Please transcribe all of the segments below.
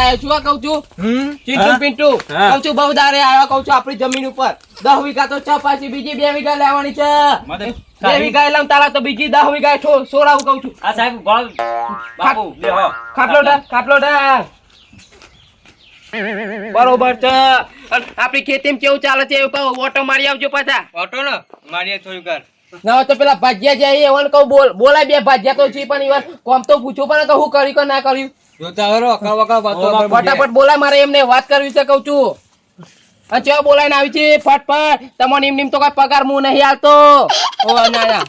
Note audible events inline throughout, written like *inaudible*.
આવ્યો છું કહું છું. પિન્ટુ. કહું છું બહુ દારે આવ્યો કહું છું આપણી જમીન ઉપર. દસ વીઘા તો છ પાછી બીજી બે વીઘા લેવાની છે. બે વીઘા લઉં તારા તો બીજી દસ વીઘા છો- સોળાવું કહું છું. આ સાહેબ ગોળ. બાપુ ખાટલો ઢાળ બરોબર છે. આપણી ખેતીમાં કેવું ચાલે છે? એવું કહું ઓટો મારી આવજો પાછા. ઓટો ને? મારી થોડી ઘર. ના તો પેલા ભાજ્યા જાય એવન કહું બોલ બોલાય બે ભાજ્યા તો છે પણ ઈવન કોમ તો પૂછો પણ કે હું કર્યું કે ના કર્યું. ફટાફટ બોલાય મારે એમને વાત કરવી છે કઉ છું. અચ્છા બોલાઈને આવી છે ફટફટ. તમને એમ નિમ તો કઈ પગાર હું નહીં આવતો ઓ ના ના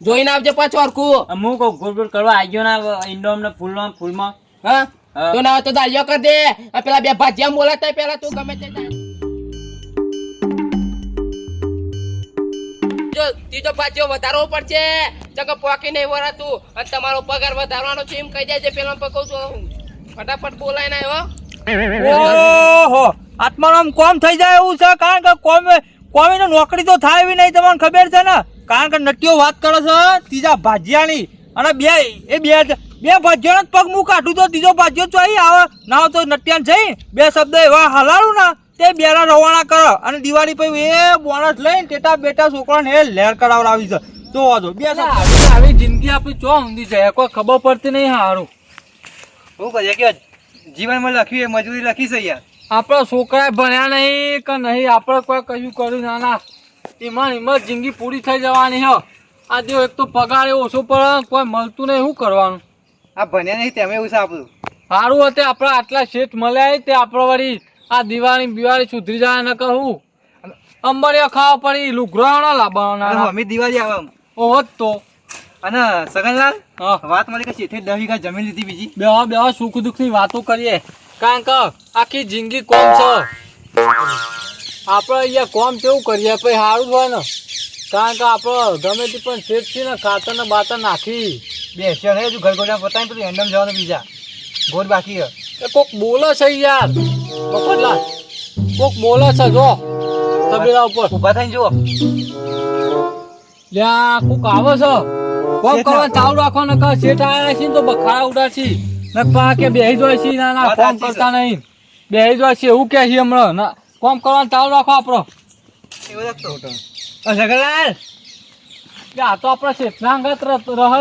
જોઈને આવજો પાછો હરખું. અમુક ગુડ ગુડ કરવા આવ્યો ના ઇન્ડોમ ને ફૂલમાં ફૂલમાં. હા હા. તો ના તો દાળિયો કરી દે. પેલા બે ભાજ્યા બોલાતા પેલા તું ગમે તે જા. ત્રીજો ભાજ્યો વધારવો પડશે. જગા પોકી નહીં વરાતું અને તમારો પગાર વધારવાનો છે એમ કહી દેજે. પેલા પર કહું છું ફટાફટ બોલાય ના હો ઓહો આત્મારામ કોમ થઈ જાય એવું છે? કારણ કે કોમ કોમીને નોકરી તો થાય એવી નહીં તમને ખબર છે ને? કારણ કે નટીઓ વાત કરે છે ત્રીજા ભાજિયાની. અને બે એ બે બે ભજ્યો જ પગ હું કાઢું તો ત્રીજો ભાજ્યો ચોઈ આવે. ના તો નટિયાન જઈ. બે શબ્દ એવા હલાડું ને. તે બેરા રવાના કરો. અને દિવાળી પછી એ બોનસ લઈને ટેટા બેટા છોકરાને એ લહેર કરાવડાવી છે. તો વાંધો બે શબ્દ. આવી જિંદગી આપણી ચો ઊંધી છે? કોઈ ખબર પડતી નહીં હારું. શું કરીએ કે જીવનમાં લખ્યું એ મજૂરી લખી છે યાર. આપણા છોકરા ભણ્યા નહીં કે નહીં? આપણે કોઈ કયું કર્યું? ના ના. એમાં એમાં જિંદગી પૂરી થઈ જવાની હો. આ જો એક તો પગાર એ ઓછો પડે કોઈ મળતું નહીં. શું કરવાનું? આ ભણ્યા નહીં તેમ એવું છે આપણું સારું હતું આપણા આટલા શેઠ મળ્યા તે આપણે વળી આ દિવાળી બિવાળી સુધરી જાય ન કહું. અંબરિયા ખાવા પડી લુગરો ના અને લાવવાના અમે દિવાળી આવે ઓહો તો. અને સગનલાલ હા. વાત મારી કે શેઠે દસ વીઘા જમીન લીધી બીજી? બેવા બેવા સુખ દુઃખની વાતો કરીએ. કારણ કે આખી જિંદગી કોમ છે. આપણે અહીંયા કોમ કેવું કરીએ? પછી સારું હોય ને? કારણ કે આપણે ગમે તે પણ શેઠ છે ને ખાતર ને બાતર નાખી. બે છે હજુ ઘર ગોડા પતાવી પછી એન્ડમ જવાનું બીજા. ગોર બાકી એ કોક બોલે છે યાર. બપોરલા કોક બોલે છે જો. તબેલા ઉપર. ઊભા થઈને જુઓ. લ્યા કોક આવે છે. કોમ કવા ચાલુ રાખો ને કા શેઠ આયા છે ને તો બખા ઉડાડશી ને પા કે બેહી જોય છે ના ના છે. કરતા નહીં. બેહી જોય છે એવું કે છે હમણાં. ના કોમ કરવાનું ચાલુ રાખો આપણો એવું લાગતો. સગનલાલ કે આ તો આપણા શેઠના અંગત રહે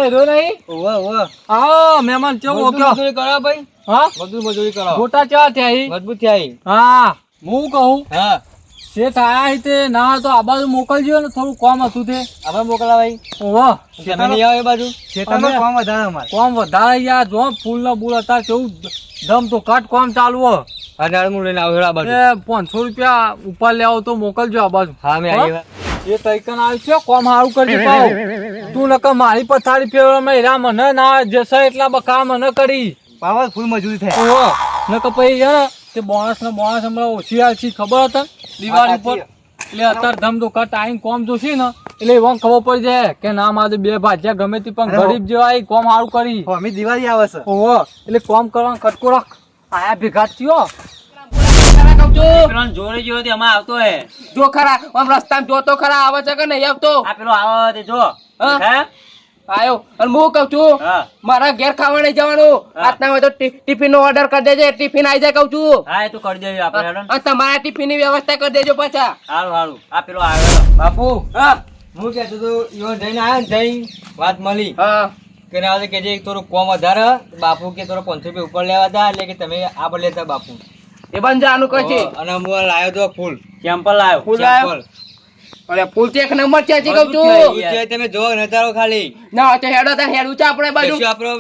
રહ્યો નહીં? ઓવો ઓવો. આવો મહેમાન કેવો કયો મજૂરી કરો ભાઈ. હા? મજૂરી મજૂરી કરો ગોટા ચા થયા મજબૂત થયા હા. હું કહું? હા. શેઠ આયા હતે તે ના તો આ બાજુ મોકલજો ને થોડું કોમ હતું તે. આપણે મોકલા ભાઈ ઓહો તમે નહીં આવે બાજુ? ખેતરમાં કોમ વધારે અમાર. કોમ વધારે યાર જો ફૂલ ના બૂલ હતા કેવું દમ તો કાટ કોમ ચાલુ હો. હું લઈને આવ્યો આ બાજુ. પાંચસો રૂપિયા ઉપર લેવો તો મોકલજો આ બાજુ. હા મેં? આવી એ તૈકન આવ્યું છે કોમ સારું કરજો પાવ તું નકર મારી પથારી ફેરવા મેં હીરા મને ના જશે એટલા બકા મને કરી. પાવર ફૂલ મજૂરી થાય. ઓહો. નકર પછી છે ને તે બોનસ ને બોનસ હમણાં ઓછી આલછી ખબર હતા? દિવાળી ઉપર એટલે અત્યારે ધમ તો કટ આઈને કોમ જોશે ને એટલે એવા ખબર પડી જાય કે ના મારે બે ભાજ્યા ગમે તે પણ ગરીબ જેવા કોમ સારું કરી. અમે દિવાળી આવે છે. ઓહો એટલે કોમ કરવાનો કટકો રાખ. આયા ભેગા થયો. જોડે જોડે અમાર આવતો હે. જો ખરા આમ રસ્તામાં જોતો ખરા આવે છે કે નહીં આવતો? આ પેલો આવે તે જો. હા? આયો. અને હું કઉ છું મારા ઘેર ખાવા નહીં જવાનું. આજના હોય તો ટિફિન નો ઓર્ડર કરી દેજે. ટિફિન આવી જાય કઉ છું. હા એ તો કરી દેજો આપણે અને તમારા ટિફિનની વ્યવસ્થા કરી દેજો પાછા. સારું સારું આ પેલો આવ્યો બાપુ હા. હું કહેતો તો ઈવન જઈને આવ્યો ને જઈ વાત મળી. હા. કે ના કે જે થોડું કોમ વધારે. બાપુ કે થોડો પાંચસો રૂપિયા ઉપર લેવા હતા એટલે કે તમે આ પર લેતા બાપુ. એ બંધ આનું કહે છે. અને હું લાવ્યો તો ફૂલ. કેમ્પલ લાવ્યો ફૂલ લાવ્યો? અરે પુલ એક નંબર છે જી કહું છું તમે જો નજારો ખાલી. ના તો હેડો તા હેડું છે આપણે બાજુ. આપણો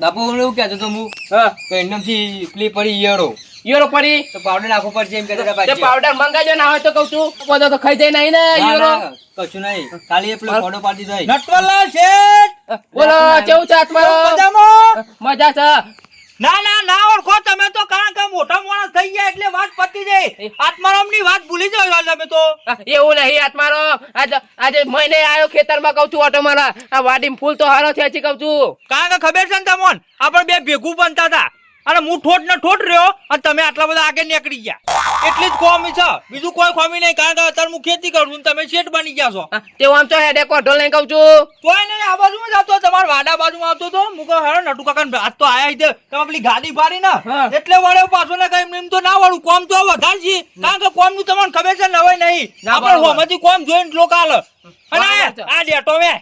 બાપુ હું એવું કહેતો તો હું હા. કે એમનેમથી પેલી પડી ઈયળો. ઈયરો પડી. તો પાવડર નાખવો પડશે એમ કહેતા હતા તે પાછી. પાવડર મંગાજો ના હોય તો કહું છું. બધો તો ખાઈ જાય નહીં ને ઈયરો કશું નહીં. ખાલી એ પેલો ફોટો પાડી દીધો નટવાલા શેઠ! બોલો કેવું છે આત્મા મજા છે. ના ના ના ઓળખો તમે તો કારણ કે મોટા માણસ થઈ ગયા એટલે પતી આત્મારામની વાત ભૂલી જાવ તમે તો. એવું નહીં આત્મારો આજે આજે મહિને આવ્યો ખેતરમાં કહું છું ઓટો મારા. આ વાડીમાં ફૂલ તો હારો થયા છે કહું છું. કારણ કે ખબર છે ને તમોન? આપણે બે ભેગું બનતા હતા. અને હું ઠોટ ને ઠોટ રહ્યો અને તમે આટલા બધા આગળ નીકળી ગયા. એટલી જ ખોમી છે. બીજું કોઈ ખોમી નહીં કારણ કે અત્યારે હું ખેતી કરું છું તમે શેઠ બની ગયા છો. તે આમ તો હેડે કોઢો લઈને કહું છું. કોઈ નહીં આ બાજુમાં જ આવતો તમારા વાડા બાજુમાં આવતો તો હું કહું હેડો નટુ કાકા આજ તો આયા છે તમે પેલી ગાડી ભારી ને? એટલે વળે પાછો ને કઈ એમ તો ના વળું કોમ તો વધારે છે. કારણ કે કોમનું તમને ખબર છે નવાય નહીં. આપણે હોમાંથી કોમ જોઈને લોકો હાલે. અને આ ડેટો વે.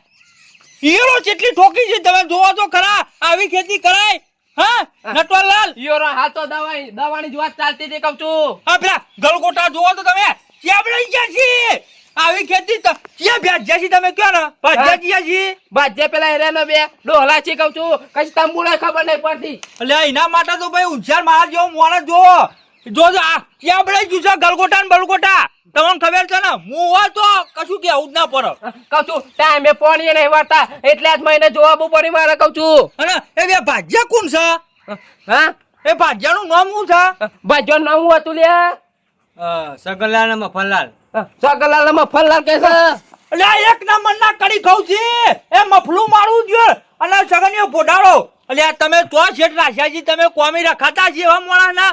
હીરો જેટલી ઠોકી છે તમે જોવા તો ખરા. આવી ખેતી કરાય. નટવરલાલ યોરા હાલ તો દવા દવાની જ વાત ચાલતી હતી કહું છું. હા પેલા ગલગોટા જોવો તો તમે. ચેબડાઈ ગયા છીએ? આવી ખેતી તો ક્યાં ભેજ્યા છી તમે કયો ને? ભાજ્યા ગયા છીએ? ભાજ્યા પેલા હેરેનો બે ડોહલા છે કહું છું. કઈ તંબુડા ખબર નહીં પડતી. એટલે એના માટે તો ભાઈ ઉજ્જાર મારા જેવો માણસ જોવો જોજો આ ક્યાં બળાઈ ગયું છે ગલગોટા ને બલગોટા. તમને ખબર છે ને હું હોય તો કશું કેવું જ ના પડે કશું ટાઈમે પાણી નહીં વાળતા એટલે જ મહિને જોવા પડી મારે કહું છું. અને એ બે ભાજ્યા કોણ છે? હા? એ ભાજ્યાનું નામ શું છે? બાજો નામ હતું લે સગનલાલ અને મફનલાલ સગલાલ મફલલાલ કે છે? એટલે એક ના કડી ખાઉં છે. એ મફલું મારવું જોઈએ અને સગનીઓ પોડાડો એટલે તમે તો શેઠ રાશાજી તમે કોમી રખાતા મોણા ના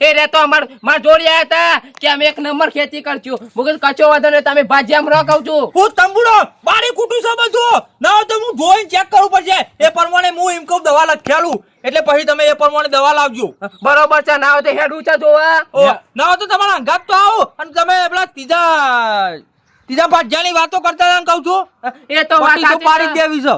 એ રે તો અમાર માર જોડી આયા કે અમે એક નંબર ખેતી કરશું. મુકત કચો વધો ને તમે ભાજીયામ રહો કહું છું. હું તંબુડો બારી કુટું છે બધું. ના તો હું જોઈને ચેક કરવું પડશે. એ પ્રમાણે હું એમ કહું દવા લખેલું એટલે પછી તમે એ પ્રમાણે દવા લાવજો. બરોબર છે ના હોય તો હેડ ઊંચા જોવા. ના હોય તો તમારા અંગાત તો આવો. અને તમે પેલા ત્રીજા ત્રીજા ભાજ્યાની વાતો કરતા હતા કહું છું. એ તો વાત પાડી દેવી છે.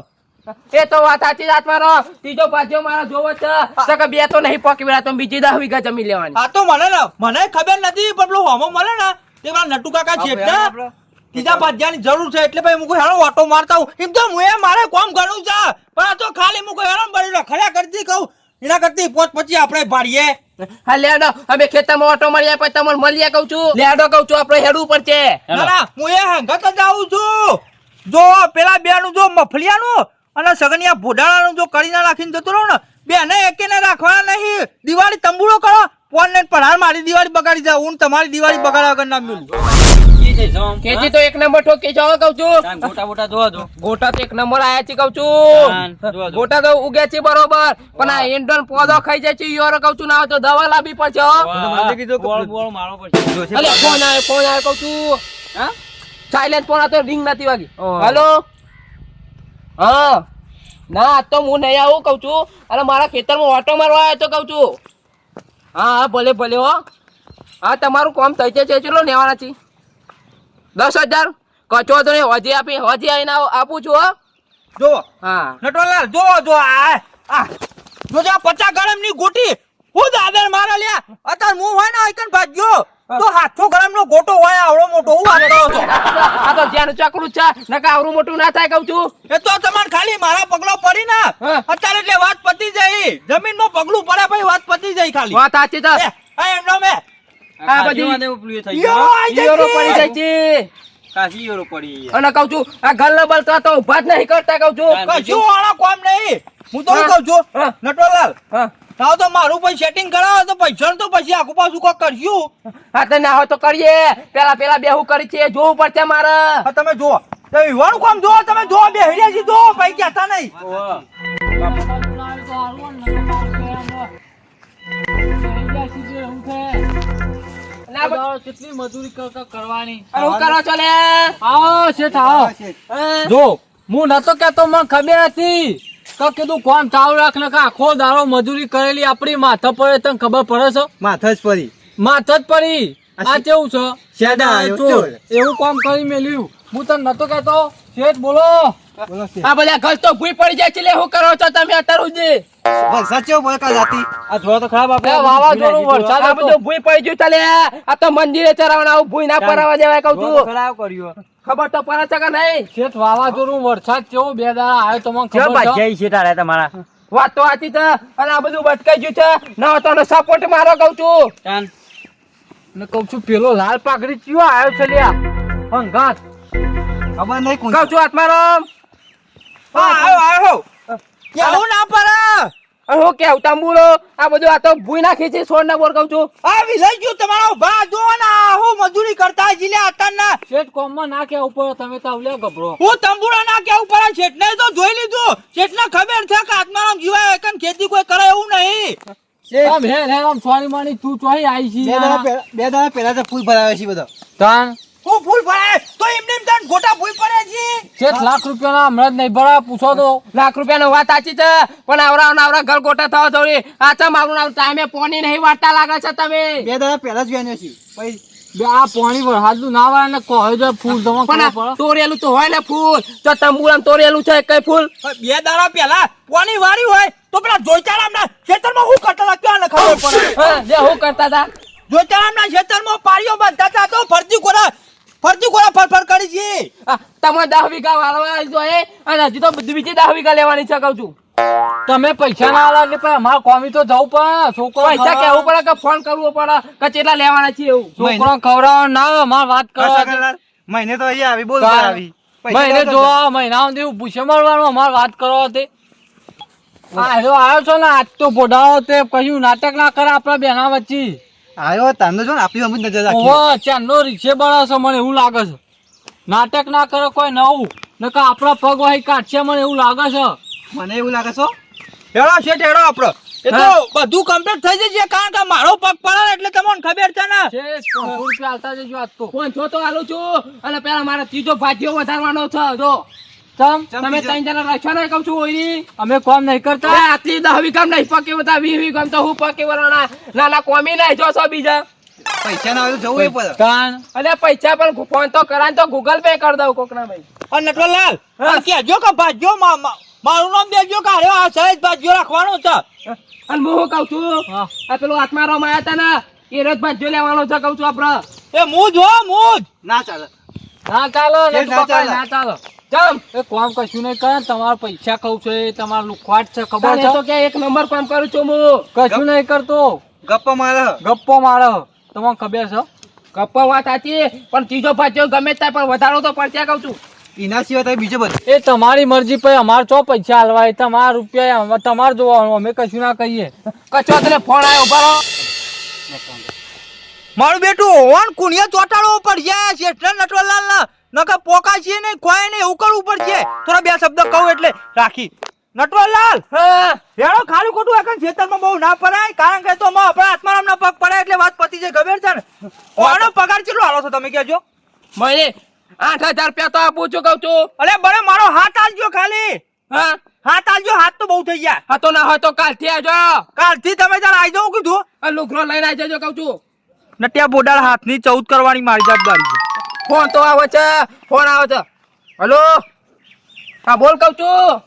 એ તો વાત સાચી વાત મારો ત્રીજો પાછો મારો જોવો છે. તો કે બે તો નહીં પોકી વેળા તો બીજી દસ વીઘા જમી લેવાની. આ તો મને ને મને ખબર નથી પણ પેલું હોમો મળે ને તે પેલા નટુ કાકા છે આપણે ને આપણે. ત્રીજા ભાજ્યાની જરૂર છે એટલે ભાઈ હું હેરો ઓટો મારતા હું એમ તો હું એ મારે કોમ ઘણું છે. પણ આ તો ખાલી મુકો હેરો બળી ખરા કરતી કહું. એના કરતી પોત પછી આપણે ભાડીએ હા લેડો. અમે ખેતરમાં ઓટો મળ્યા પછી તમને મળીએ કહું છું. લેડો કહું છું આપણે હેડવું પડશે. છે ના હું એ હંગત જ આવું છું. જો પેલા બે નું જો મફલિયાનું અને સગનિયા ભોડાળાનું જો કરી ના રાખીને જતો રહો ને બેને એકેને એકે રાખવાના નહીં. દિવાળી તંબુડો કરો. ફોન ને પઢાર મારી દિવાળી બગાડી જાવ હું તમારી દિવાળી બગાડવા વગર ના મિલું. ખેતી તો એક નંબર ઠોકી જાવ કહું છું. ગોટા બોટા જોવા દો. ગોટા તો એક નંબર આયા છે કહું છું. ગોટા તો ઉગે છે બરોબર. પણ આ એન્ડન પોદો ખાઈ જાય છે યોર કહું છું. ના તો દવા લાવી પડશે હો. વાહ, ગોળ બોળ મારો પડશે. અલે ફોન આવ્યો ફોન આવ્યો કહું છું. હા? સાયલેન્ટ ફોન હતો રિંગ નથી વાગી. હાલો હા. ના તો હું નહીં આવું કહું છું. અને મારા ખેતરમાં ઓટો મારવા આવ્યો તો કહું છું. હા હા ભલે ભલે હો. હા તમારું કામ થઈ છે ચેચલો લેવાના છે? દસ હજાર? કચો તો નહીં હજી આપી હજી આવીને આપું છું હો. જો હા. નટવરલાલ જો જો આ આ. જો જો પચાસ ગરમની ગોટી. હું દાદર મારા લ્યા. અત્યારે હું હોય ને આઈકન ભાગ્યો. તો હાથો ગરમ નો ગોટો હોય આવડો મોટો હું વાત હતો આ તો ધ્યાન ચકડું છે. નકા આવડું મોટું ના થાય કઉ છું. એ તો તમારે ખાલી મારા પગલો પડી ના. અત્યારે એટલે વાત પતી જાય. જમીનમાં પગલું પડે ભાઈ વાત પતી જાય ખાલી. વાત સાચી છે એમનો મે. આ બધી- થઈ પડી જાય છે. કાશી પડી. અને કઉ છું આ ગલ્લો બલતો તો ઊભા જ નહીં કરતા કઉ છું. કશું વાળા કોમ નહીં. હું તો કઉ કહું છું? હા. હા તો મારું પછી સેટિંગ કરાવો તો પૈસા તો પછી આખું પાછું કોક કરશું. હા તો ના હોય તો કરીએ. પેલા પેલા બેહું કરી છે જોવું પડશે મારે. હા તમે જુઓ. તમે વિવાહનું કામ જુઓ તમે જુઓ બે હિડિયા જુઓ ભાઈ કહેતા નહીં. કેટલી મજૂરી કર- કર- કરવાની? હું કરો છો લે? આવો શેઠ આવો. જો હું નતો કેતો મને ખબર હતી. તો કીધું કોમ ચાલુ રાખ ને આખો દારો મજૂરી કરેલી આપણી માથ પડે તને ખબર પડે છે? માથા જ પડી. માથા જ પડી. આ કેવું છે. એવું કામ કરી મેલ્યું. હું તને નતો કેતો શેઠ બોલો. આ બધા ઘર તો ભૂઈ પડી જાય છે લે હું કરો છો તમે અત્યાર વરસાદ ચેવો પડે કાલ આ જોવા તો ખરાબ આપણે વાવા વાવાઝોડું વરસાદ આ બધું ભૂઈ પડી ગયું ચાલે આ તો મંદિરે ચરાવણ આવું ભૂઈ ના પરાવા દેવાય કહું છું. ખરાબ કર્યો. ખબર તો પડે છે કે નહીં? શેઠ વાવાઝોડું વરસાદ કેવો બે દાડા આવ્યો તો મને ખબર છે? જય છે તારા તમારા. વાત તો આતી છે અને આ બધું બટકાઈ ગયું છે. ના તો સપોર્ટ મારો કહું છું. ચાલ. ને કહું છું પેલો લાલ પાઘડી ચિયો આવ્યો છે લ્યા? ખબર નહીં કોણ કહું છું આત્મારામ હા આવ્યો આવ્યો ના પડે. અને હું કેવું તંબુરો આ બધું આ તો ભૂઈ નાખી છે છોડ ના બોર કહું છું. આ વિલઈ ગયું તમારો ભા જો ને હું મજૂરી કરતા જીલે અત્યારના શેઠ કોમમાં ના કેવું પડે તમે તો આવલે ગભરો. હું તંબુરા ના કેવું પડે શેઠને તો જોઈ લીધું. શેઠને ખબર છે કે આત્મારામ જીવાય એકન ખેતી કોઈ કરે એવું નહીં. આમ હે હે આમ સોની માની તું ચોહી આઈ બે દાડા પહેલા તો ફૂલ ભરાવે છે બધા. તાન હું ફૂલ ભરાય. તો એમને એમ તને ગોટા ભૂઈ પડે છે. શેઠ લાખ રૂપિયાના હમણાં જ નહીં ભરા પૂછો તો. લાખ રૂપિયાનો વાત સાચી છે પણ આવરા આવરા ઘર ગોટા થવા થોડી. આ ચમ મારું નામ ટાઈમે પોની નહીં વાળતા લાગે છે તમે. બે દાડા પહેલા જ વેણ્યો છે. પછી આ પાણી વરસાદનું ના વાળે ને કહે જો ફૂલ તમે પણ તોરેલું તો હોય ને ફૂલ. તો તંબુરામ તોરેલું છે કઈ ફૂલ? બે દાડા પહેલા કોની વાળી હોય તો પેલા જોઈતારામના ખેતરમાં હું કરતા હતા? ક્યાં ન ખબર પડે? હા, જે હું કરતા હતા? જોઈતારામના ખેતરમાં પાળીઓ બાંધતા હતા તો ફરતી કોરા ફરતી કોરા ફરફર કરી છે? તમે દસ વીઘા વાળવા જો એ અને હજી તો બધી બીજી દસ વીઘા લેવાની છે કહું છું. તમે પૈસા ના આલા પછી અમારે કોમી તો જવું પડે. છોકરો પૈસા કેવું પડે કે ફોન કરવો પડે કે કેટલા લેવાના છે એવું? છોકરો ખવડાવવા ના અમાર વાત કરો. મહિને તો અહીંયા આવી બોલ આવી. મહિને જોવા મહિના સુધી પૂછે મળવાનું અમાર વાત કરો તે. આ હેલો આવ્યો છો ને? આજ તો બોડાવો તે કયું નાટક ના કરે આપણા બેના વચ્ચે. આવ્યો તાંડો જો ને આપણી અમુક નજર રાખી ઓહો ચાંદનો રીક્ષે બળે છે મને એવું લાગે છે. નાટક ના કરો કોઈ નવું નકા આપણા પગ વાહી કાઢશે મને એવું લાગે છે. મને એવું લાગે છો હેડો છે હેડો આપણો. એ તો બધું કમ્પ્લીટ થઈ જશે કારણ કે મારો પગ પડે એટલે તમને ખબર છે ને. રૂપિયા આલતા જજો આજ તો. કોણ છો તો આલું છું? અને પેલા મારા ત્રીજો ભાજીઓ વધારવાનો છે જો. તમે ત્રણ જણા રક્ષો નહીં કહું છું ઓયની અમે કોમ નહીં કરતા. આટલી દહ વીઘા નહીં પકે બધા વીસ વીઘા તો હું પકે વળવાના નાના કોમી નહીં જો બીજા. પૈસા ના આવે તો જવું પડે. કાન અને પૈસા પણ ફોન તો કરાય તો ગૂગલ પે કરી દઉં કોકના ભાઈ. અને નટવરલાલ અને કે ભાજ્યો મા- મા- મારું નામ દેજો કે અરે આ સહેજ ભાજ્યો રાખવાનું છે. અને હું કઉ છું? આ પેલો આત્મા રામ આયા હતા ને એ રોજ ભાજ્યો લેવાનો છે કઉ છું આપડે. એ મુજ હો મુજ. ના ચાલે. ના ચાલો ના ચાલે. ના ચાલો. એ કોમ કશું નહીં કરે. તમારા પૈસા કહું છે તમારું લુખવાટ છે ખબર છે? તો કે એક નંબર કામ કરું છું હું. કશું નહીં કરતો. ગપ્પા મારે. ગપ્પો મારે. તમને ખબર છે? ગપ્પો વાત સાચી પણ ત્રીજો પાછો ગમે ત્યાં પણ વધારો તો પડશે કહું છું. એના સિવાય તમે બીજો બધું. એ તમારી મરજી પર અમારે ચો પૈસા હાલવાય તમારા રૂપિયા અમે- તમારે જોવાનું અમે કશું ના કહીએ. કચો તને ફોન આવ્યો ઊભા મારું બેટું ઓન કુણિયા ચોટાડવો પડશે શેઠ નટવરલાલ ના નકર પોકા છે ને કોઈ નહીં એવું કરવું પડશે થોડા બે શબ્દ કહું એટલે રાખી. નટવરલાલ હેડો ખાલી ખોટું એકન ખેતરમાં બહુ ના પડાય કારણ કે તો માં આપણા આત્મારામના પગ પડાય એટલે વાત પતી જાય ખબર છે ને? ઓનો પગાર કેટલો આલો છો તમે કહેજો. મહિને આઠ હજાર રૂપિયા તો આપું છું કહું છું. અરે બરે મારો હાથ આલજો ખાલી. હા? હાથ આલજો હાથ તો બહુ થઈ ગયા. હા તો ના હોય તો કાલથી આવજો. કાલથી તમે તાર આવી જાવ કીધું. લુગરો લઈને આવી જજો કહું છું. નટિયા બોડાળ હાથની ચૌદ કરવાની મારી જવાબદારી છે. ફોન તો આવે છે, ફોન આવે છે. હલો? હા, બોલ કહું છું.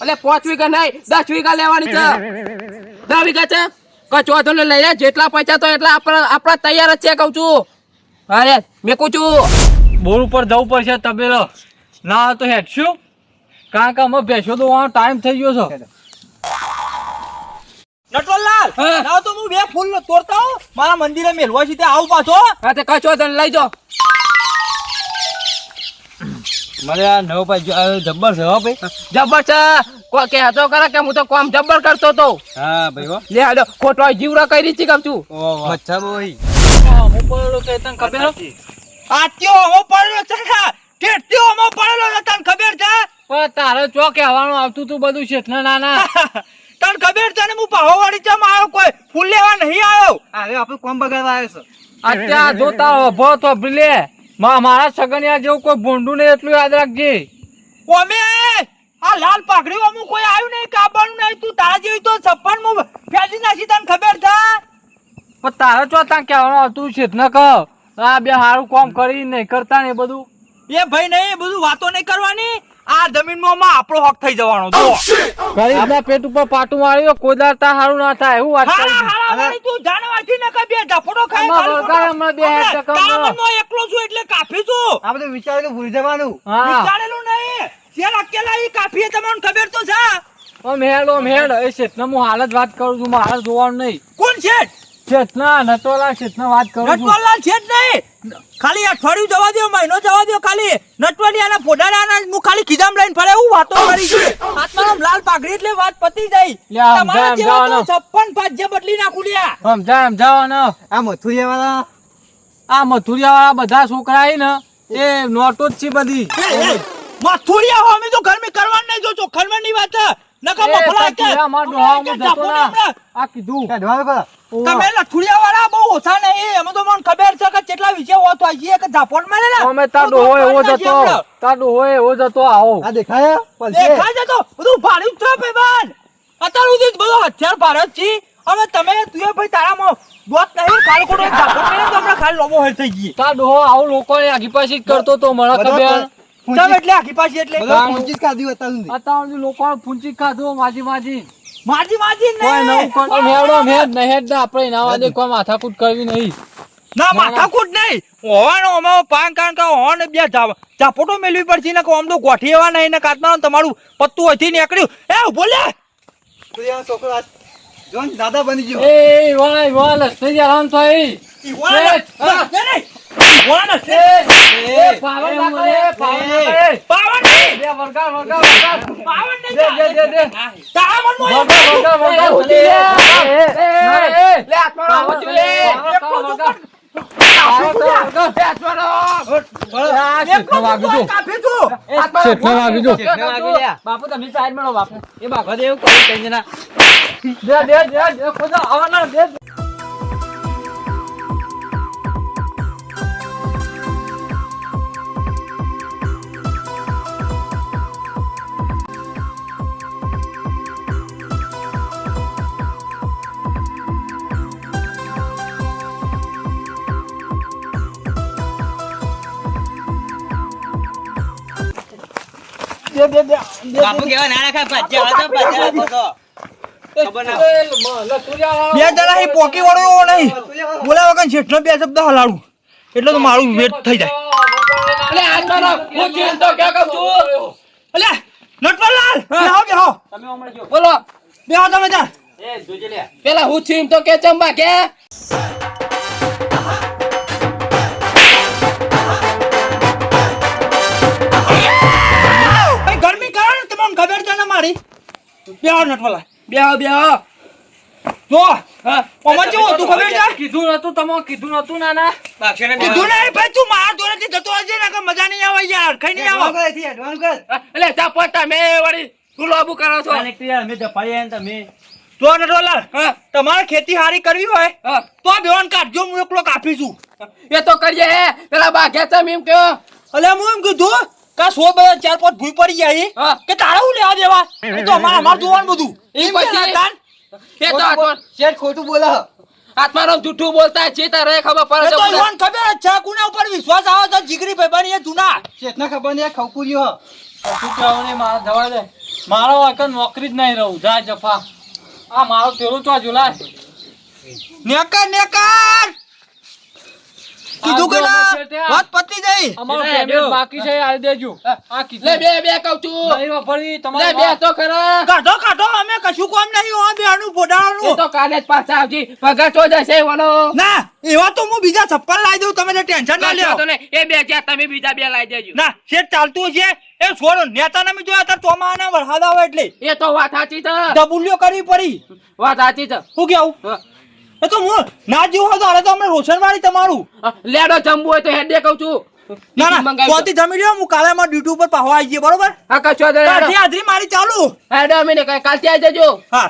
એટલે પાંચ વીઘા નહીં, દસ વીઘા લેવાની છે. દસ વીઘા છે? કચો વાંધો લઈ લે, જેટલા પૈસા તો એટલા આપણા આપણા તૈયાર જ છે કહું છું. અરે મેકું છું. બોર ઉપર જવું પડશે તબેલો. ના, તો હેઠશું કારણ કે અમે બેસો તો ટાઈમ થઈ ગયો છે. નટવરલાલ. લાવ તો હું બે ફૂલ તોડતા હું મારા મંદિરે મેલવા છે ત્યાં આવું પાછો. હા તે કચો તને લઈ જાઓ. મારે આ નવો ભાઈ જબ્બર છે હો ભાઈ. જબ્બર છે. કે હતો કરે કે હું તો કોમ જબ્બર કરતો તો હા ભાઈ હો. લે હાલો ખોટો જીવડા કરી છી કહું છું મચ્છા ભાઈ હું પડેલો કે તને ખબર? આત્યો હું પડેલો છે ને ટેટ્યો હું પડેલો તને ખબર છે? પણ તારે ચો કહેવાનું આવતું તું બધું છે ના નાના. *laughs* તને ખબર છે ને હું પાહોવાડી ચમ આવ્યો? કોઈ ફૂલ લેવા નહીં આવ્યો? અરે આપણે કોમ બગાડવા આવ્યો છે. અત્યારે જોતા ઊભો તો લે મા- મારા સગનિયા જેવું કોઈ ભોંડું નહીં એટલું યાદ રાખજે. ઓમે! આ લાલ પાઘડી અમુક કોઈ આવ્યું નહીં કાબાનું નહીં. તું તારા જેવી તો છપ્પન મુ ફેંચી નાખી તને ખબર છે? પણ તારે ચો ત્યાં કહેવાનું હતું છે ન કહો. આ બે સારું કામ કરી નહીં કરતા ને બધું. એ ભાઈ નહીં બધું વાતો નહીં કરવાની. આ જમીનમાં માં આપણો હક થઈ જવાનો જો ગરીબના પેટ ઉપર પાટું માર્યો કોઈ દાર તા સારું ના થાય એવું વાત હારા કરી? તું ન ખાય બે એકલો છું એટલે કાફી છું. આ બધું વિચારેલું ભૂલી જવાનું. વિચારેલું નહીં. શેર અકેલા ઈ કાફી તમને ખબર તો છે. ઓમ હેડ ઓમ હેડ. એ શેઠ હું હાલ જ વાત કરું છું મારે જોવાનું નહીં. કોણ છે શેઠ? ના નટોલા શેઠ વાત કરું નટવરલાલ છે નહીં. ખાલી અઠવાડિયું જવા દો મહિનો જવા દો ખાલી નટવરિયાના ફોડાડાના હું ખાલી ખીજામ લઈને ફરે હું વાતો કરી છે. આત્મારામ લાલ પાઘડી એટલે વાત પતી જાય. તમારા જેવા તો છપ્પન ભાજ્ય બદલી નાખું લ્યા. સમજાય સમજાવવાનો આ મથુરિયા વાળા આ મથુરિયા વાળા બધા છોકરા ને એ નોટો જ છે બધી. મથુરિયા અમે તો ઘર મેં નહીં જો ચોખંડવાની વાત. મફલા. આ કીધું. તમે લથુડિયા વાળા બહુ ઓછા નહીં એમાં તો મને ખબર છે કે કેટલા વિશે હોત હોય છે કે ઝાપટ મારે ને અમે તાર ડોહો એવો જતો તાર ડોહો એવો જતો આવો. આ દેખાય પલસે દેખાય જતો બધું ભાડું છે ભાઈબાન અત્યાર સુધી બધો હથિયાર ભારત છે. હવે તમે તું ભાઈ તારા મો દોત નહીં કાલ કોડો ઝાપોટ મારે તો આપણે ખાલી લોબો હેલ થઈ ગઈ તાર આવો લોકો ને આગી પાછી કરતો તો મને ખબર. ચમ એટલે આગી પાછી એટલે. બધા ખાધી અત્યાર સુધી. અત્યાર સુધી લોકો પૂંચી ખાધું માજી માજી. માજી માજી કોઈ નવું કોઈ હેડો હેડ ને હેડ ને આપણે એના વાદે કોઈ માથાકૂટ કરવી નહીં. ના માથાકૂટ નહીં. હોવાનો અમારો પાન કાન કા હોન બે ઝા- મેળવી પડશે ને કે આમ તો ગોઠી એવા નહીં ને કાતમાં તમારું પત્તું અહીંથી નીકળ્યું. એ બોલે તું આ છોકરો જોન દાદા બની ગયો. એ વાય વાય લસણી આરામ થાય. બાપુ તમે સાઈડ મળો બાપુ. એ બાપુ એવું કહ્યું દે દે દે દે આવવાના દે બાપુ કેવા નાના ખા ભજ્યા હતા ભજ્યા હતો તો. બે જણા અહીં પોકી વાળો નહીં. બોલા વગર જેટલો બે શબ્દ હલાડું. એટલે તો મારું વેટ થઈ જાય. લે હાથમાં રહો. હું ચીન તો ક્યાં કહું છું અલે નટવરલાલ બેહો બેહો તમે હમણાં જો. બોલો બેહો તમે ત્યાં. એ જોજે લે. પેલા હું ચીન તો કે ચંબા કે? બેહો નટવરલાલ બે બેહો જો ઓમાં કેવું હતું ખબર છે? કીધું નતું તમે કીધું નતું નાના. બાક્ષને કીધું નહીં ભાઈ તું માર દોરેથી જતો હશે ને કે મજા નહીં આવે યાર કઈ નહીં આવે. એટલે અહીંથી, પોતા તમે વળી તું લોબુ કરો છો. અમે જપાડી આયા ને તમે. જો નટવાલા તમારે ખેતી હારી કરવી હોય હા. તો બેવાન કાઢજો હું એકલો કાપીશું એ તો કરીએ હે. પેલા બાઘે ચમ એમ કયો અલે હું એમ કીધું કે સો બધા ચાર પાંચ ભૂઈ પડી જાય કે તારે હું લેવા દેવા? એ તો અમાર અમાર જોવાનું બધું. એ પછી- ના તાન? એ તો શેઠ ખોટું બોલે. હે. જૂઠું બોલતા છે તારે ખબર પડે તો ઈવન ખબર છે કુના ઉપર વિશ્વાસ આવે તો જીગરી ભાઈબાની એ જૂના. શેઠને ખબર ને ખવકુરીઓ ખવકુર્યો હે. કશું કહેવું નહીં મારા જવા દે મારો વખત નોકરી જ નહીં રહું જા જફા. આ મારો તેરું તો જુલાય નેકર નેકર! કીધું કે ના? વાત પતી જઈ અમારો પેમેન્ટ બાકી છે આ દેજો. આ લે બે બે કહું છું. નહીં વાપરવી તમારે બે તો ખરા. કાઢો કાઢો અમે કશું કામ નહીં હો બેનું એ તો કાલે જ પાછા આવજી. પગા તો જશે વનો ના એવા તો હું બીજા છપ્પન લાવી દઉં તમે ટેન્શન ના લ્યો. એ બે જ્યાં તમે બીજા બે લાવી દેજો. ના શેઠ ચાલતું છે. એ છોડો નેતા ને જોયા હતા ચોમાના વરસાદ આવે એટલે. એ તો વાત સાચી છે. ડબુલ્યો કરવી પડી. વાત સાચી છે. શું કેવું? હા. એ તો હું ના જીવ હોય તો હાલે તો અમે રોશન વાળી તમારું લેડો જમવું હોય તો હેડે કહું છું. ના ના કોતી જમી લ્યો? હું કાલે માં ડ્યુટી ઉપર પાહવા આવી જઈએ બરોબર? હા કશો હાજરી મારી ચાલુ. હેડો અમે ને કાલ કાલથી આવી જજો. હા.